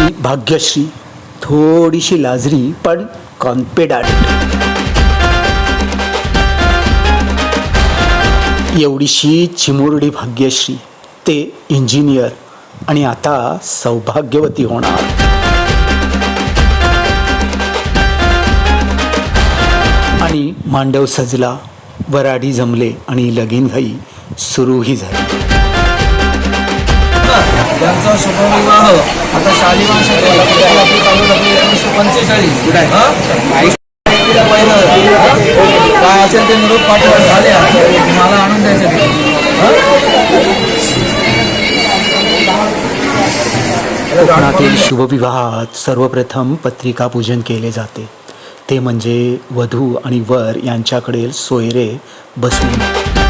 ही भाग्यश्री थोडीशी लाजरी पण कॉन्फिडंट एवढीशी चिमुरडी भाग्यश्री ते इंजिनियर आणि आता सौभाग्यवती होणार. आणि मांडव सजला वराडी जमले आणि लगीन घाई सुरूही झाली. यांचा शुभविवाह आता शालिमार चालू लागली एकोणीसशे पंचेचाळीस. काय असेल ते निरोप पाठवून झाले मला आणून द्यायचे कोकणातील शुभविवाहात सर्वप्रथम पत्रिका पूजन केले जाते. ते म्हणजे वधू आणि वर यांच्याकडील सोयरे बसवून.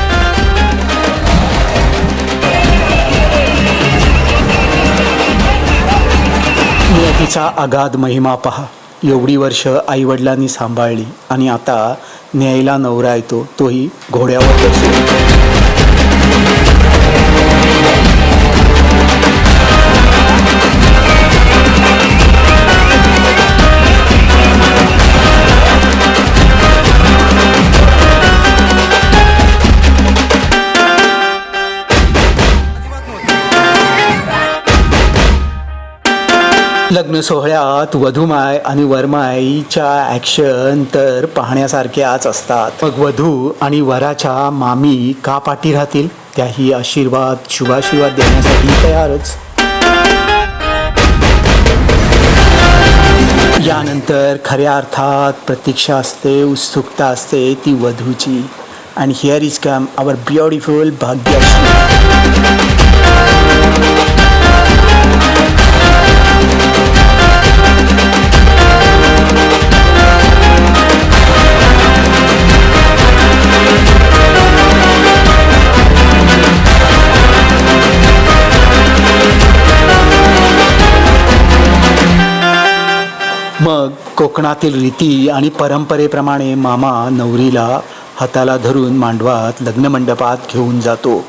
तिचा अगाध महिमा पहा. एवढी वर्ष आईवडिलांनी सांभाळली आणि आता न्यायला नवरा येतो तोही घोड्यावर बसून लग्न सोहळ्यात वधूमाय आणि वरमाईच्या ॲक्शन तर पाहण्यासारख्याच असतात. मग वधू आणि वराच्या मामी का पाठी राहतील? त्याही आशीर्वाद शुभाशीर्वाद देण्यासाठी तयारच. यानंतर खऱ्या अर्थात प्रतीक्षा असते उत्सुकता असते ती वधूची. And here is come our beautiful Bhagyashree. मग कोकणातील रीती आणि परंपरेप्रमाणे मामा नवरीला हाताला धरून मांडवात लग्नमंडपात घेऊन जातो.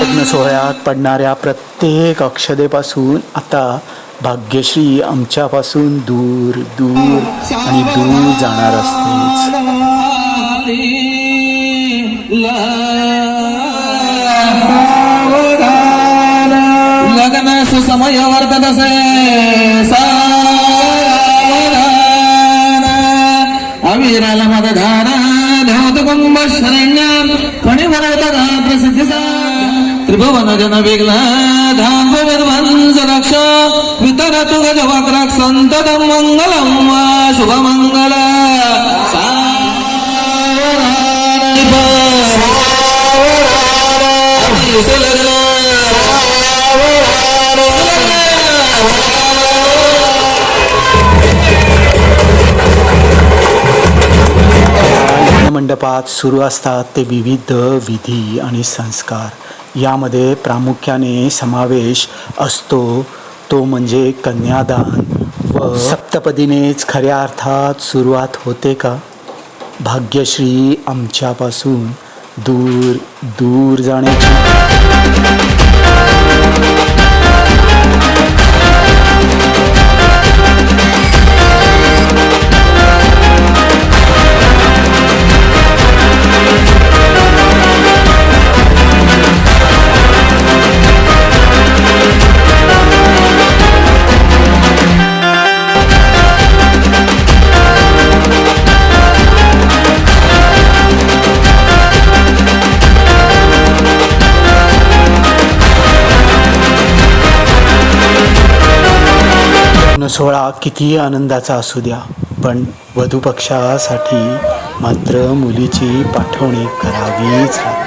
लग्न सोहळ्यात पडणाऱ्या प्रत्येक अक्षदेपासून आता भाग्यश्री आमच्यापासून दूर दूर आणि दूर जाणार असतेच. सुसमय वर्तदसे अविरल मदधार ध्योत कुंभ शरण्य फणिवरतदा प्रसिद्धिसा त्रिभुवन जन वेगला धाम विध्वंस रक्ष वितरतु गज वक्र संततम मंगलम शुभमंगल। मंडपात सुरू असतात ते विविध विधी आणि संस्कार. यामध्ये प्रामुख्याने समावेश असतो. तो म्हणजे कन्यादान. व सप्तपदीनेच खऱ्या अर्थात सुरुवात होते का? भाग्यश्री आमच्यापासून दूर दूर जाण्याची सोहळा कितीही आनंदाचा असू द्या पण वधूपक्षासाठी मात्र मुलीची पाठवणी करावीच लागते.